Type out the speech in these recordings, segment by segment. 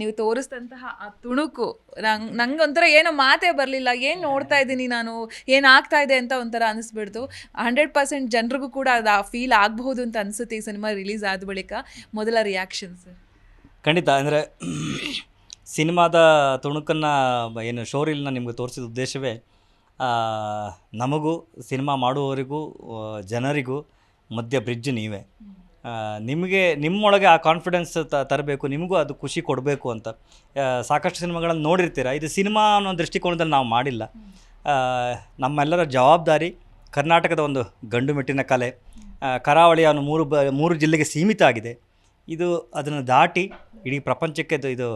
ನೀವು ತೋರಿಸಿದಂತಹ ಆ ತುಣುಕು ನಂಗೆ ನಂಗೆ ಒಂಥರ ಏನೋ ಮಾತೇ ಬರಲಿಲ್ಲ ಏನು ನೋಡ್ತಾ ಇದ್ದೀನಿ ನಾನು ಏನು ಆಗ್ತಾ ಇದೆ ಅಂತ ಒಂಥರ ಅನಿಸ್ಬಿಡ್ತು. ಹಂಡ್ರೆಡ್ ಪರ್ಸೆಂಟ್ ಜನರಿಗೂ ಕೂಡ ಅದು ಆ ಫೀಲ್ ಆಗಬಹುದು ಅಂತ ಅನಿಸುತ್ತೆ ಈ ಸಿನಿಮಾ ರಿಲೀಸ್ ಆದ ಬಳಿಕ. ಮೊದಲ ರಿಯಾಕ್ಷನ್ಸ್ ಖಂಡಿತ ಅಂದರೆ ಸಿನಿಮಾದ ತುಣುಕನ್ನು ಏನು ಶೋರೀಲ್ನ ನಿಮಗೆ ತೋರಿಸಿದ ಉದ್ದೇಶವೇ ನಮಗೂ ಸಿನಿಮಾ ಮಾಡುವವರಿಗೂ ಜನರಿಗೂ ಮಧ್ಯ ಬ್ರಿಡ್ಜ್ ನೀವೇ. ನಿಮಗೆ, ನಿಮ್ಮೊಳಗೆ ಆ ಕಾನ್ಫಿಡೆನ್ಸ್ ತರಬೇಕು, ನಿಮಗೂ ಅದು ಖುಷಿ ಕೊಡಬೇಕು ಅಂತ. ಸಾಕಷ್ಟು ಸಿನಿಮಾಗಳನ್ನು ನೋಡಿರ್ತೀರ? ಇದು ಸಿನಿಮಾ ಅನ್ನೋ ದೃಷ್ಟಿಕೋನದಲ್ಲಿ ನಾವು ಮಾಡಿಲ್ಲ. ನಮ್ಮೆಲ್ಲರ ಜವಾಬ್ದಾರಿ ಕರ್ನಾಟಕದ ಒಂದು ಗಂಡು ಮೆಟ್ಟಿನ ಕಲೆ. ಕರಾವಳಿ ಕರಾವಳಿಯ ಒಂದು ಮೂರು ಬ, ಮೂರು ಜಿಲ್ಲೆಗೆ ಸೀಮಿತ ಆಗಿದೆ. ಇದು ಅದನ್ನು ದಾಟಿ ಇಡೀ ಪ್ರಪಂಚಕ್ಕೆ ಇದು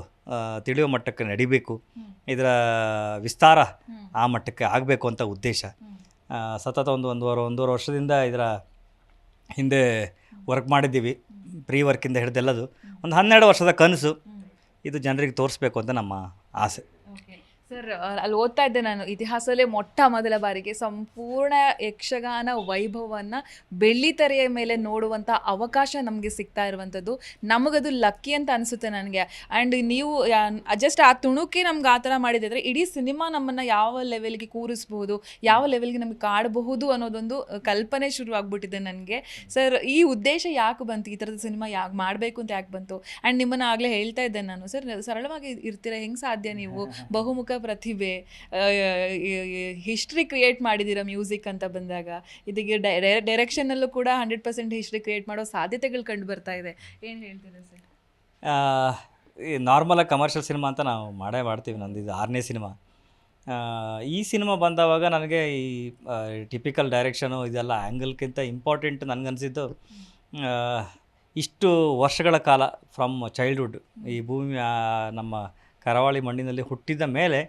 ತಿಳಿಯೋ ಮಟ್ಟಕ್ಕೆ ನಡಿಬೇಕು. ಇದರ ವಿಸ್ತಾರ ಆ ಮಟ್ಟಕ್ಕೆ ಆಗಬೇಕು ಅಂತ ಉದ್ದೇಶ. ಸತತ ಒಂದು ಒಂದೂವರೆ ಒಂದೂವರೆ ವರ್ಷದಿಂದ ಇದರ ಹಿಂದೆ ವರ್ಕ್ ಮಾಡಿದ್ದೀವಿ ಪ್ರೀ ವರ್ಕಿಂದ ಹಿಡಿದೆಲ್ಲದು. ಒಂದು ಹನ್ನೆರಡು ವರ್ಷದ ಕನಸು. ಇದು ಜನರಿಗೆ ತೋರಿಸ್ಬೇಕು ಅಂತ ನಮ್ಮ ಆಸೆ. ಸರ್ ಅಲ್ಲಿ ಓದ್ತಾ ಇದ್ದೆ ನಾನು. ಇತಿಹಾಸದಲ್ಲೇ ಮೊಟ್ಟ ಮೊದಲ ಬಾರಿಗೆ ಸಂಪೂರ್ಣ ಯಕ್ಷಗಾನ ವೈಭವವನ್ನು ಬೆಳ್ಳಿತೆರೆಯ ಮೇಲೆ ನೋಡುವಂಥ ಅವಕಾಶ ನಮಗೆ ಸಿಗ್ತಾ ಇರುವಂಥದ್ದು. ನಮಗದು ಲಕ್ಕಿ ಅಂತ ಅನಿಸುತ್ತೆ ನನಗೆ. ಆ್ಯಂಡ್ ನೀವು ಜಸ್ಟ್ ಆ ತುಣುಕೆ ನಮ್ಗೆ ಆ ಥರ ಮಾಡಿದ್ರೆ ಇಡೀ ಸಿನಿಮಾ ನಮ್ಮನ್ನು ಯಾವ ಲೆವೆಲ್ಗೆ ಕೂರಿಸ್ಬೋದು ಯಾವ ಲೆವೆಲ್ಗೆ ನಮಗೆ ಕಾಡಬಹುದು ಅನ್ನೋದೊಂದು ಕಲ್ಪನೆ ಶುರುವಾಗ್ಬಿಟ್ಟಿದೆ ನನಗೆ. ಸರ್ ಈ ಉದ್ದೇಶ ಯಾಕೆ ಬಂತು? ಈ ಥರದ ಸಿನಿಮಾ ಯಾಕೆ ಮಾಡಬೇಕು ಅಂತ ಯಾಕೆ ಬಂತು? ಆ್ಯಂಡ್ ನಿಮ್ಮನ್ನು ಆಗಲೇ ಹೇಳ್ತಾ ಇದ್ದೆ ನಾನು. ಸರ್ ಸರಳವಾಗಿ ಇರ್ತೀರಾ? ಹೆಂಗೆ ಸಾಧ್ಯ ನೀವು? ಬಹುಮುಖ ಪ್ರತಿಭೆ ಹಿಸ್ಟ್ರಿ ಕ್ರಿಯೇಟ್ ಮಾಡಿದ್ದೀರಾ ಮ್ಯೂಸಿಕ್ ಅಂತ ಬಂದಾಗ? ಇದಕ್ಕೆ ಡೈರೆಕ್ಷನಲ್ಲೂ ಕೂಡ ಹಂಡ್ರೆಡ್ ಪರ್ಸೆಂಟ್ ಹಿಸ್ಟ್ರಿ ಕ್ರಿಯೇಟ್ ಮಾಡೋ ಸಾಧ್ಯತೆಗಳು ಕಂಡು ಬರ್ತಾ ಇದೆ. ಏನು ಹೇಳ್ತೀರಾ ಸರ್? ಈ ನಾರ್ಮಲಾಗಿ ಕಮರ್ಷಿಯಲ್ ಸಿನಿಮಾ ಅಂತ ನಾವು ಮಾಡೇ ಮಾಡ್ತೀವಿ ನಂದು, ಇದು ಆರನೇ ಸಿನಿಮಾ ಈ ಸಿನಿಮಾ ಬಂದವಾಗ ನನಗೆ ಈ ಟಿಪಿಕಲ್ ಡೈರೆಕ್ಷನು ಇದೆಲ್ಲ ಆ್ಯಂಗಲ್ಗಿಂತ ಇಂಪಾರ್ಟೆಂಟ್ ನನಗನ್ಸಿದ್ದು ಇಷ್ಟು ವರ್ಷಗಳ ಕಾಲ ಫ್ರಮ್ ಚೈಲ್ಡ್ಹುಡ್ ಈ ಭೂಮಿ ನಮ್ಮ ಕರಾವಳಿ ಮಣ್ಣಿನಲ್ಲಿ ಹುಟ್ಟಿದ ಮೇಲೆ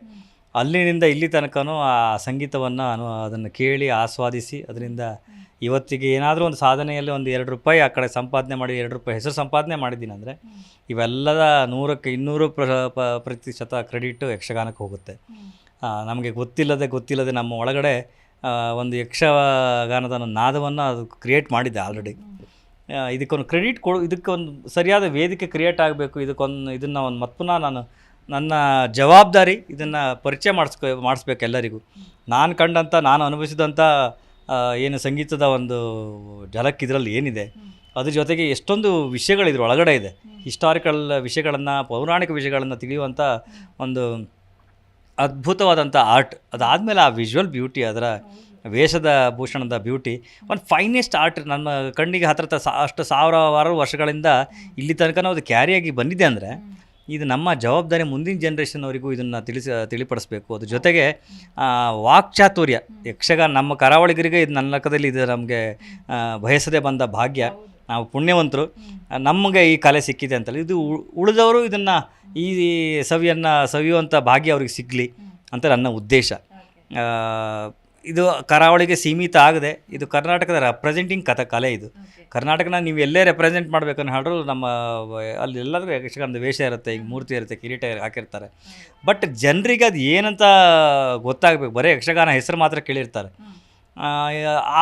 ಅಲ್ಲಿನಿಂದ ಇಲ್ಲಿ ತನಕನೂ ಆ ಸಂಗೀತವನ್ನು ಅದನ್ನು ಕೇಳಿ ಆಸ್ವಾದಿಸಿ, ಅದರಿಂದ ಇವತ್ತಿಗೆ ಏನಾದರೂ ಒಂದು ಸಾಧನೆಯಲ್ಲಿ ಒಂದು ಎರಡು ರೂಪಾಯಿ ಆ ಕಡೆ ಸಂಪಾದನೆ ಮಾಡಿ, ಎರಡು ರೂಪಾಯಿ ಹೆಸರು ಸಂಪಾದನೆ ಮಾಡಿದ್ದೀನಿ ಅಂದರೆ ಇವೆಲ್ಲದ ನೂರಕ್ಕೆ ಇನ್ನೂರು ಪ್ರ ಪ್ರತಿಶತ ಕ್ರೆಡಿಟು ಯಕ್ಷಗಾನಕ್ಕೆ ಹೋಗುತ್ತೆ. ನಮಗೆ ಗೊತ್ತಿಲ್ಲದೆ ಗೊತ್ತಿಲ್ಲದೆ ನಮ್ಮ ಒಳಗಡೆ ಒಂದು ಯಕ್ಷಗಾನದ ನಾದವನ್ನು ಅದು ಕ್ರಿಯೇಟ್ ಮಾಡಿದೆ ಆಲ್ರೆಡಿ ಇದಕ್ಕೊಂದು ಕ್ರೆಡಿಟ್ ಕೊಡು, ಇದಕ್ಕೊಂದು ಸರಿಯಾದ ವೇದಿಕೆ ಕ್ರಿಯೇಟ್ ಆಗಬೇಕು, ಇದಕ್ಕೊಂದು, ಇದನ್ನು ಒಂದು ಮತ್ತು ನಾನು ನನ್ನ ಜವಾಬ್ದಾರಿ ಇದನ್ನು ಪರಿಚಯ ಮಾಡಿಸ್ಕೊ, ಮಾಡಿಸ್ಬೇಕು ಎಲ್ಲರಿಗೂ. ನಾನು ಕಂಡಂಥ ನಾನು ಅನುಭವಿಸಿದಂಥ ಏನು ಸಂಗೀತದ ಒಂದು ಝಲಕ್ ಇದರಲ್ಲಿ ಏನಿದೆ, ಅದ್ರ ಜೊತೆಗೆ ಎಷ್ಟೊಂದು ವಿಷಯಗಳು ಇದ್ರ ಒಳಗಡೆ ಇದೆ. ಹಿಸ್ಟಾರಿಕಲ್ ವಿಷಯಗಳನ್ನು, ಪೌರಾಣಿಕ ವಿಷಯಗಳನ್ನು ತಿಳಿಯುವಂಥ ಒಂದು ಅದ್ಭುತವಾದಂಥ ಆರ್ಟ್. ಅದಾದಮೇಲೆ ಆ ವಿಜುವಲ್ ಬ್ಯೂಟಿ, ಅದರ ವೇಷದ ಭೂಷಣದ ಬ್ಯೂಟಿ, ಒಂದು ಫೈನೆಸ್ಟ್ ಆರ್ಟ್ ನಮ್ಮ ಕಣ್ಣಿಗೆ ಹತ್ರ ತ ಸಾ ಅಷ್ಟು ಸಾವಿರಾರು ವರ್ಷಗಳಿಂದ ಇಲ್ಲಿ ತನಕ ಅದು ಕ್ಯಾರಿಯಾಗಿ ಬಂದಿದೆ ಅಂದರೆ ಇದು ನಮ್ಮ ಜವಾಬ್ದಾರಿ ಮುಂದಿನ ಜನ್ರೇಷನ್ನವರಿಗೂ ಇದನ್ನು ತಿಳಿಸ, ತಿಳಿಪಡಿಸ್ಬೇಕು. ಅದ್ರ ಜೊತೆಗೆ ವಾಕ್ಚಾತುರ್ಯ, ಯಕ್ಷಗಾನ, ನಮ್ಮ ಕರಾವಳಿಗರಿಗೆ ಇದು ನನ್ನ ಲೆಕ್ಕದಲ್ಲಿ ಇದು ನಮಗೆ ಬಯಸದೆ ಬಂದ ಭಾಗ್ಯ. ನಾವು ಪುಣ್ಯವಂತರು. ನಮಗೆ ಈ ಕಲೆ ಸಿಕ್ಕಿದೆ ಅಂತಲ್ಲ. ಇದು ಉಳಿದವರು ಇದನ್ನು ಈ ಸವಿಯನ್ನು ಸವಿಯುವಂಥ ಭಾಗ್ಯ ಅವ್ರಿಗೆ ಸಿಗಲಿ ಅಂತ ನನ್ನ ಉದ್ದೇಶ. ಇದು ಕರಾವಳಿಗೆ ಸೀಮಿತ ಆಗದೆ. ಇದು ಕರ್ನಾಟಕದ ರೆಪ್ರೆಸೆಂಟಿಂಗ್ ಕಥ ಕಲೆ ಇದು. ಕರ್ನಾಟಕನ ನೀವು ಎಲ್ಲೇ ರೆಪ್ರೆಸೆಂಟ್ ಮಾಡ್ಬೇಕನ್ನು ಹೇಳಿದ್ರು ನಮ್ಮ ಅಲ್ಲಿ ಎಲ್ಲಾದರೂ ಯಕ್ಷಗಾನದ ವೇಷ ಇರುತ್ತೆ ಈಗ ಮೂರ್ತಿ ಇರುತ್ತೆ ಕಿರೀಟ ಹಾಕಿರ್ತಾರೆ. ಬಟ್ ಜನರಿಗೆ ಅದು ಏನಂತ ಗೊತ್ತಾಗಬೇಕು. ಬರೀ ಯಕ್ಷಗಾನ ಹೆಸರು ಮಾತ್ರ ಕೇಳಿರ್ತಾರೆ.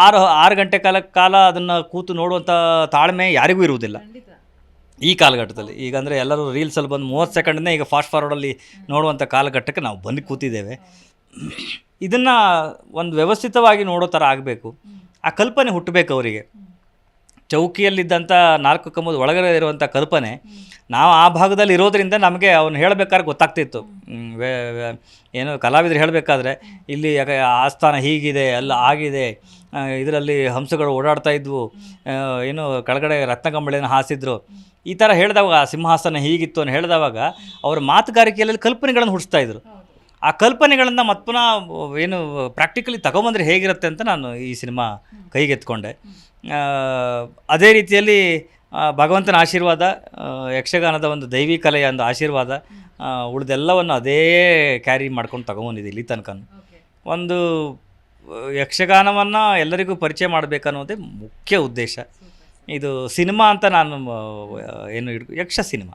ಆರು ಆರು ಗಂಟೆ ಕಾಲ ಕಾಲ ಅದನ್ನು ಕೂತು ನೋಡುವಂಥ ತಾಳ್ಮೆ ಯಾರಿಗೂ ಇರುವುದಿಲ್ಲ. ಈ ಕಾಲಘಟ್ಟದಲ್ಲಿ. ಈಗ ಅಂದರೆ ಎಲ್ಲರೂ ರೀಲ್ಸಲ್ಲಿ ಬಂದು ಮೂವತ್ತು ಸೆಕೆಂಡನ್ನೇ ಈಗ ಫಾಸ್ಟ್ ಫಾರ್ವರ್ಡಲ್ಲಿ ನೋಡುವಂಥ ಕಾಲಘಟ್ಟಕ್ಕೆ ನಾವು ಬಂದು ಕೂತಿದ್ದೇವೆ. ಇದನ್ನು ಒಂದು ವ್ಯವಸ್ಥಿತವಾಗಿ ನೋಡೋ ಥರ ಆಗಬೇಕು. ಆ ಕಲ್ಪನೆ ಹುಟ್ಟಬೇಕು ಅವರಿಗೆ. ಚೌಕಿಯಲ್ಲಿದ್ದಂಥ ನಾಲ್ಕು ಕಂಬದ ಒಳಗಡೆ ಇರುವಂಥ ಕಲ್ಪನೆ ನಾವು ಆ ಭಾಗದಲ್ಲಿ ಇರೋದರಿಂದ ನಮಗೆ ಅವನು ಹೇಳಬೇಕಾದ್ರೆ ಗೊತ್ತಾಗ್ತಿತ್ತು. ಏನು ಕಲಾವಿದರು ಹೇಳಬೇಕಾದ್ರೆ ಇಲ್ಲಿ ಆಸ್ಥಾನ ಹೀಗಿದೆ ಅಲ್ಲ ಆಗಿದೆ ಇದರಲ್ಲಿ ಹಂಸಗಳು ಓಡಾಡ್ತಾ ಇದ್ವು ಏನು ಕೆಳಗಡೆ ರತ್ನಕಂಬಳಿಯನ್ನು ಹಾಸಿದ್ರು. ಈ ಥರ ಹೇಳಿದವಾಗ, ಸಿಂಹಾಸನ ಹೀಗಿತ್ತು ಅಂತ ಹೇಳಿದವಾಗ, ಅವರ ಮಾತುಗಾರಿಕೆಯಲ್ಲಿ ಕಲ್ಪನೆಗಳನ್ನು ಹುಟ್ಟಿಸ್ತಾ ಇದ್ರು. ಆ ಕಲ್ಪನೆಗಳನ್ನು ಮತ್ತೆ ಪುನಃ ಏನು ಪ್ರಾಕ್ಟಿಕಲಿ ತಗೊಂಬಂದ್ರೆ ಹೇಗಿರುತ್ತೆ ಅಂತ ನಾನು ಈ ಸಿನಿಮಾ ಕೈಗೆತ್ಕೊಂಡೆ ಅದೇ ರೀತಿಯಲ್ಲಿ ಭಗವಂತನ ಆಶೀರ್ವಾದ ಯಕ್ಷಗಾನದ ಒಂದು ದೈವಿ ಕಲೆಯ ಒಂದು ಆಶೀರ್ವಾದ ಉಳಿದೆಲ್ಲವನ್ನು ಅದೇ ಕ್ಯಾರಿ ಮಾಡ್ಕೊಂಡು ತಗೊಂಬಂದಿದೆ ಇಲ್ಲಿ ತನಕ ಒಂದು ಯಕ್ಷಗಾನವನ್ನು ಎಲ್ಲರಿಗೂ ಪರಿಚಯ ಮಾಡಬೇಕನ್ನೋದೇ ಮುಖ್ಯ ಉದ್ದೇಶ. ಇದು ಸಿನಿಮಾ ಅಂತ ನಾನು ಏನು ಹಿಡ್ಕೊ ಯಕ್ಷ ಸಿನಿಮಾ.